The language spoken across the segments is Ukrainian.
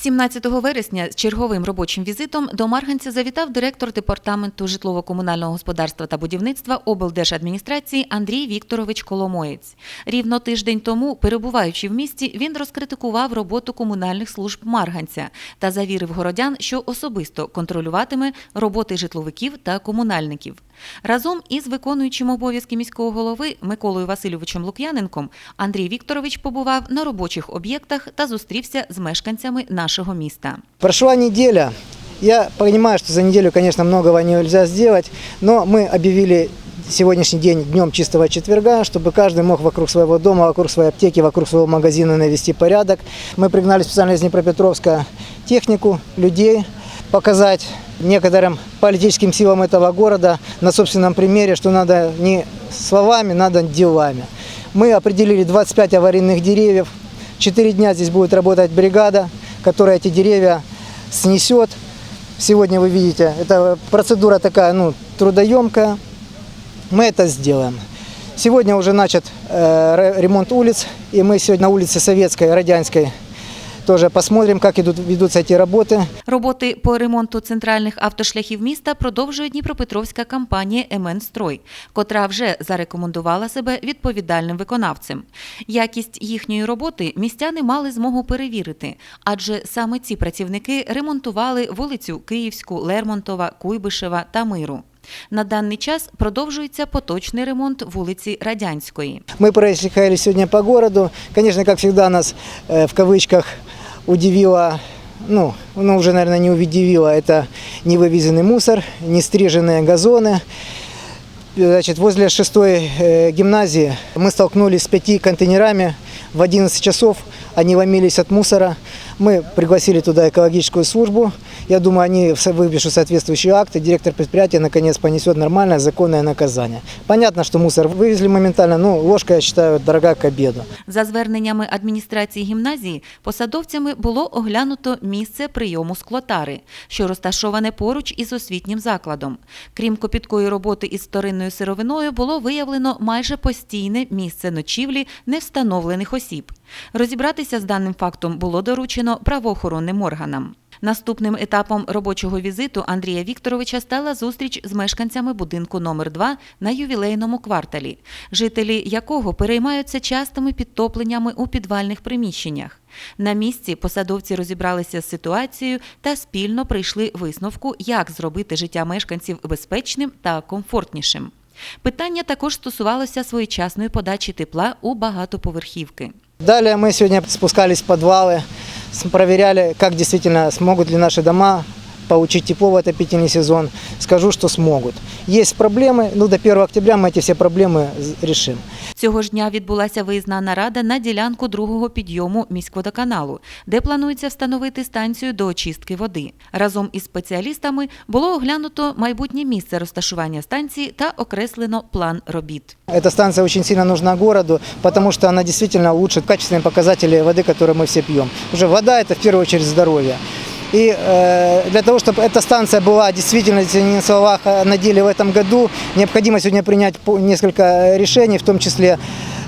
17 вересня з черговим робочим візитом до Марганця завітав директор департаменту житлово-комунального господарства та будівництва облдержадміністрації Андрій Вікторович Коломоєць. Рівно тиждень тому, перебуваючи в місті, він розкритикував роботу комунальних служб Марганця та завірив городян, що особисто контролюватиме роботи житловиків та комунальників. Разом із виконуючим обов'язки міського голови Миколою Васильовичем Лук'яненком Андрій Вікторович побував на робочих об'єктах та зустрівся з мешканцями нашого міста. Прошла неделя. Я понимаю, что за неделю, конечно, многого нельзя сделать, но мы объявили сегодняшний день днем чистого четверга, чтобы каждый мог вокруг своего дома, вокруг своей аптеки, вокруг своего магазина навести порядок. Мы пригнали специально из Днепропетровска технику, людей, показать Некоторым политическим силам этого города на собственном примере, что надо не словами, надо делами. Мы определили 25 аварийных деревьев. Четыре дня здесь будет работать бригада, которая эти деревья снесет. Сегодня вы видите, это процедура такая, ну, трудоемкая. Мы это сделаем. Сегодня уже начат э, ре- ремонт улиц, и мы сегодня на улице Советской, Родянской тоже посмотрим, как идут, ведутся эти работы. Роботи по ремонту центральних автошляхів міста продовжує Дніпропетровська компанія «МН-Строй», котра вже зарекомендувала себе відповідальним виконавцем. Якість їхньої роботи містяни мали змогу перевірити, адже саме ці працівники ремонтували вулицю Київську, Лермонтова, Куйбишева та Миру. На даний час продовжується поточний ремонт вулиці Радянської. Мы проехали сегодня по городу. Конечно, как всегда, нас э, в кавычках Удивило, ну, ну уже, наверное, не удивило, это невывезенный мусор, не стриженные газоны. Значит, возле шестой э, гимназии мы столкнулись с пяти контейнерами в 11 часов. Они ломились от мусора. Мы пригласили туда экологическую службу. Я думаю, они со- выпишут соответствующие акты. Директор предприятия наконец понесет нормальное законное наказание. Понятно, что мусор вывезли моментально, но ложка, я считаю, дорога к обеду. За зверненнями адміністрації гімназії, посадовцями було оглянуто місце прийому склотари, що розташоване поруч із освітнім закладом. Крім копіткої роботи із вторинною сировиною, було виявлено майже постійне місце ночівлі невстановлених осіб. Розібратися з даним фактом було доручено правоохоронним органам. Наступним етапом робочого візиту Андрія Вікторовича стала зустріч з мешканцями будинку номер 2 на ювілейному кварталі, жителі якого переймаються частими підтопленнями у підвальних приміщеннях. На місці посадовці розібралися з ситуацією та спільно прийшли висновку, як зробити життя мешканців безпечним та комфортнішим. Питання також стосувалося своєчасної подачі тепла у багатоповерхівки. Далее мы сегодня спускались в подвалы, с- проверяли, как действительно смогут ли наши дома получить тепло в отопительный сезон. Скажу, что смогут. Есть проблемы, ну до 1 октября мы эти все проблемы з- решим. Цього ж дня відбулася виїзна нарада на ділянку другого підйому міськводоканалу, де планується встановити станцію до очистки води. Разом із спеціалістами було оглянуто майбутнє місце розташування станції та окреслено план робіт. Эта станция очень сильно нужна городу, потому что она действительно улучшит качественные показатели воды, которые мы все пьем. Уже вода – это в первую очередь здоровье. И э, для того, чтобы эта станция была действительно, если не на словах, а на деле в этом году, необходимо сегодня принять по- несколько решений, в том числе э,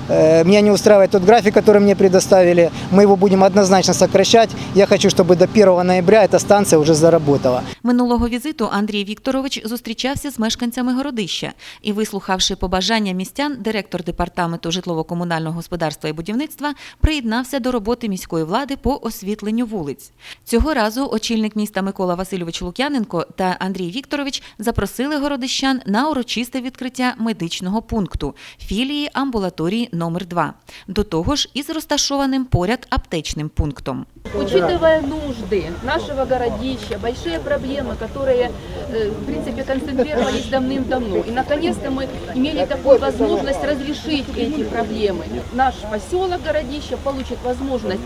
меня не устраивает тот график, который мне предоставили. Мы его будем однозначно сокращать. Я хочу, чтобы до 1 ноября эта станция уже заработала. Минулого візиту Андрій Вікторович зустрічався з мешканцями городища і, вислухавши побажання містян, директор департаменту житлово-комунального господарства і будівництва приєднався до роботи міської влади по освітленню вулиць. Цього разу очільник міста Микола Васильович Лук'яненко та Андрій Вікторович запросили городищан на урочисте відкриття медичного пункту філії амбулаторії номер 2 до того ж із розташованим поряд аптечним пунктом. Учитывая нужды нашего городища, большие проблемы, которые, э, в принципе, концентрировались давным-давно. И, наконец-то, мы имели такую возможность разрешить эти проблемы. Наш поселок городища получит возможность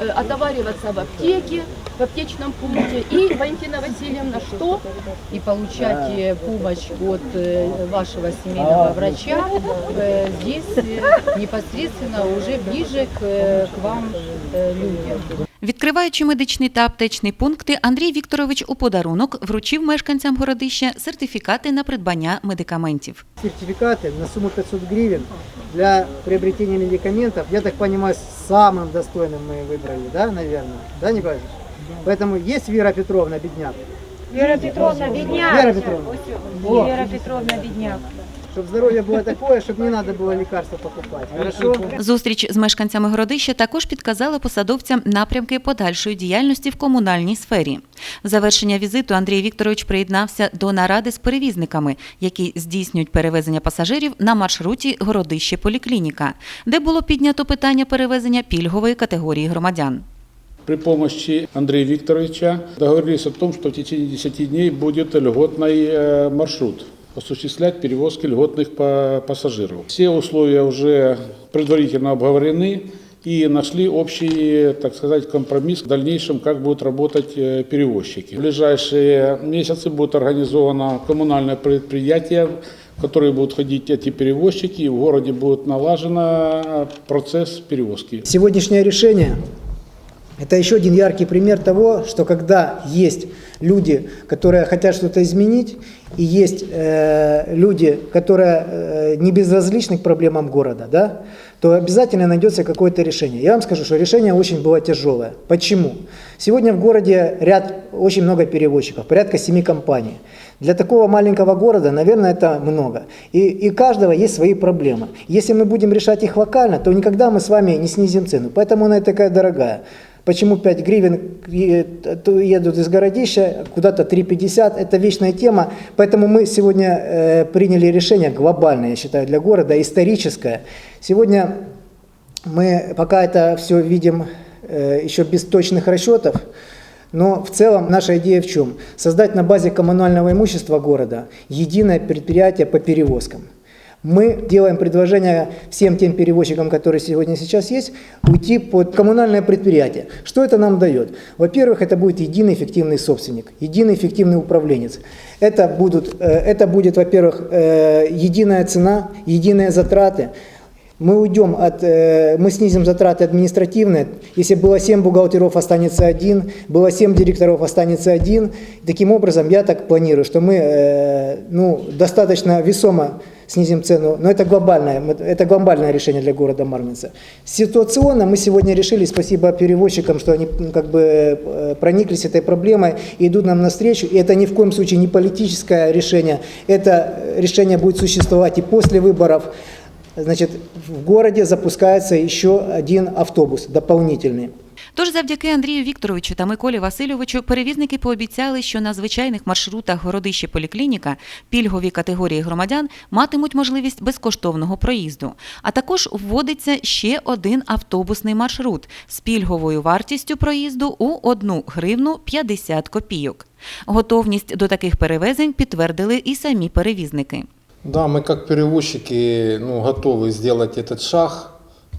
э, отовариваться в аптеке, в аптечном пункте. И, Валентина Васильевна, что? и получать э, помощь от э, вашего семейного врача э, здесь э, непосредственно уже ближе к, э, к вам э, людям. Відкриваючи медичний та аптечний пункти, Андрій Вікторович у подарунок вручив мешканцям городища сертифікати на придбання медикаментів. Сертификаты на сумму 500 гривен для приобретения медикаментов, я так понимаю, самым достойным мы выбрали, да, наверное? Да, Николай Ильич? Поэтому есть Вера Петровна, бедняк, Вера Петровна, бедняк. Вера Петровна. Во. Вера Петровна, бедняк. чтобы здоровье было такое, чтобы не надо было лекарства покупать. Хорошо? Зустріч з мешканцями Городища також підказала посадовцям напрямки подальшої діяльності в комунальній сфері. В завершення візиту Андрій Вікторович приєднався до наради з перевізниками, які здійснюють перевезення пасажирів на маршруті Городище Поліклініка, де було піднято питання перевезення пільгової категорії громадян. При помощи Андрея Викторовича договорились о том, что в течение 10 дней будет льготный э, маршрут Осуществлять перевозки льготных па- пассажиров. Все условия уже предварительно обговорены и нашли общий, так сказать, компромисс в дальнейшем, как будут работать э, перевозчики. В ближайшие месяцы будет организовано коммунальное предприятие, в которое будут ходить эти перевозчики, и в городе будет налажен э, процесс перевозки. Сегодняшнее решение – это еще один яркий пример того, что когда есть люди, которые хотят что-то изменить, и есть э, люди, которые э, не безразличны к проблемам города, да, то обязательно найдется какое-то решение. Я вам скажу, что решение очень было тяжелое. Почему? Сегодня в городе ряд, очень много перевозчиков, порядка семи компаний. Для такого маленького города, наверное, это много. И, и каждого есть свои проблемы. Если мы будем решать их локально, то никогда мы с вами не снизим цену. Поэтому она и такая дорогая. Почему 5 гривен то едут из городища, куда-то 3,50, это вечная тема. Поэтому мы сегодня э, приняли решение глобальное, я считаю, для города, историческое. Сегодня мы пока это все видим э, еще без точных расчетов, но в целом наша идея в чем? Создать на базе коммунального имущества города единое предприятие по перевозкам. Мы делаем предложение всем тем перевозчикам, которые сегодня сейчас есть, уйти под коммунальное предприятие. Что это нам дает? Во-первых, это будет единый эффективный собственник, единый эффективный управленец. Это, будут, э, это будет, во-первых, э, единая цена, единые затраты. Мы уйдем от, э, мы снизим затраты административные. Если было 7 бухгалтеров, останется один, было 7 директоров, останется один. Таким образом, я так планирую, что мы ну, достаточно весомо снизим цену, но это глобальное, мы- это глобальное решение для города Марминца. Ситуационно мы сегодня решили, спасибо перевозчикам, что они м, как бы э, прониклись этой проблемой и идут нам навстречу. И это ни в коем случае не политическое решение, это э, решение будет существовать и после выборов. Значит, в городе запускается еще один автобус дополнительный. Тож, завдяки Андрію Вікторовичу та Миколі Васильовичу, перевізники пообіцяли, що на звичайних маршрутах городище поліклініка пільгові категорії громадян матимуть можливість безкоштовного проїзду. А також вводиться ще один автобусний маршрут з пільговою вартістю проїзду у 1 гривну 50 копійок. Готовність до таких перевезень підтвердили і самі перевізники. Да, мы как перевозчики ну, готовы сделать этот шаг,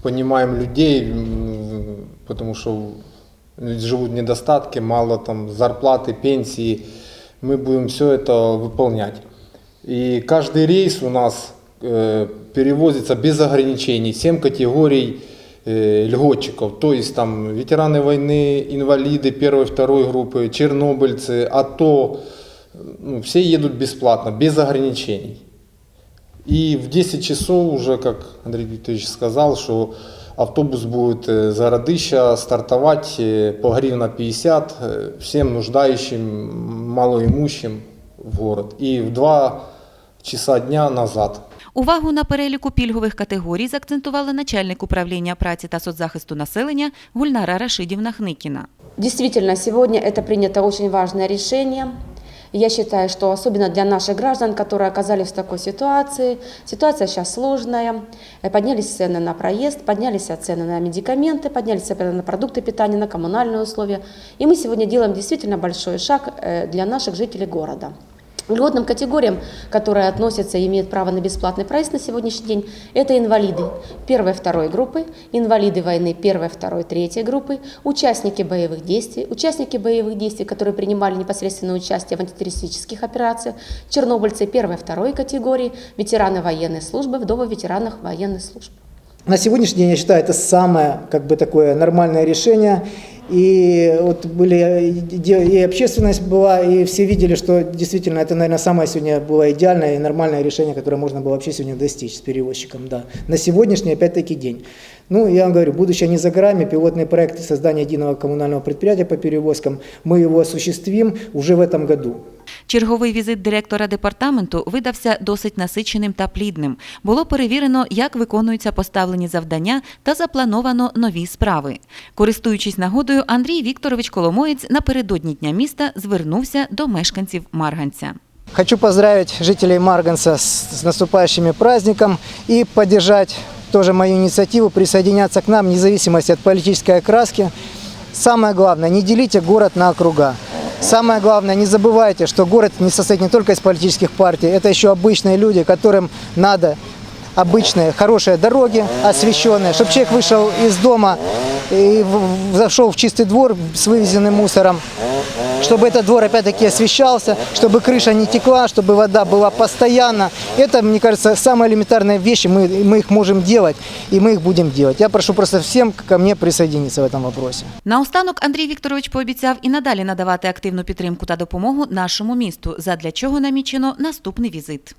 понимаем людей, м, потому что живут недостатки, мало там зарплаты, пенсии. Мы будем все это выполнять. И каждый рейс у нас э, перевозится без ограничений, 7 категорий э, льготчиков, то есть там ветераны войны, инвалиды первой, второй группы, чернобыльцы, АТО, ну, все едут бесплатно, без ограничений. И в 10 часов уже, как Андрей Викторович сказал, что автобус будет э, с городища стартовать э, по гривна 50 э, всем нуждающим, малоимущим в город. И в 2 часа дня назад. Увагу на переліку пільгових категорій заакцентувала начальник управління праці та соцзахисту населення Гульнара Рашидівна Хникіна. Действительно, сегодня это принято очень важное решение. Я считаю, что особенно для наших граждан, которые оказались в такой ситуации, ситуация сейчас сложная, Э, поднялись цены на проезд, поднялись цены на медикаменты, поднялись цены на продукты питания, на коммунальные условия. И мы сегодня делаем действительно большой шаг э, для наших жителей города. Льготным категориям, которые относятся и имеют право на бесплатный проезд на сегодняшний день, это инвалиды первой, второй группы, инвалиды войны первой, второй, третьей группы, участники боевых действий, участники боевых действий, которые принимали непосредственное участие в антитеррористических операциях, чернобыльцы первой, второй категории, ветераны военной службы, вдовы ветеранов военной службы. На сегодняшний день, я считаю, это самое как бы такое нормальное решение. И вот были и и общественность была, и все видели, что действительно это, наверное, самое сегодня было идеальное и нормальное решение, которое можно было вообще сегодня достичь с перевозчиком. Да. На сегодняшний, опять-таки, день. Ну, я вам говорю, будущее не за горами, пилотный проект создания единого коммунального предприятия по перевозкам, мы его осуществим уже в этом году. Черговий візит директора департаменту видався досить насиченим та плідним. Було перевірено, як виконуються поставлені завдання та заплановано нові справи. Користуючись нагодою, Андрій Вікторович Коломоєць напередодні дня міста звернувся до мешканців Марганця. Хочу поздравить жителей Марганца с, наступающими праздником и поддержать тоже мою инициативу присоединяться к нам вне зависимости от политической окраски. Самое главное, не делите город на округа. Самое главное, не забывайте, что город не состоит не только из политических партий, это еще обычные люди, которым надо обычные хорошие дороги освещенные, чтобы человек вышел из дома и зашел в чистый двор с вывезенным мусором, чтобы этот двор опять-таки освещался, чтобы крыша не текла, чтобы вода была постоянно. Это, мне кажется, самые элементарные вещи, мы, мы их можем делать, и мы их будем делать. Я прошу просто всем ко мне присоединиться в этом вопросе. Наостанок Андрій Вікторович пообіцяв і надалі надавати активну підтримку та допомогу нашому місту, задля чого намічено наступний візит.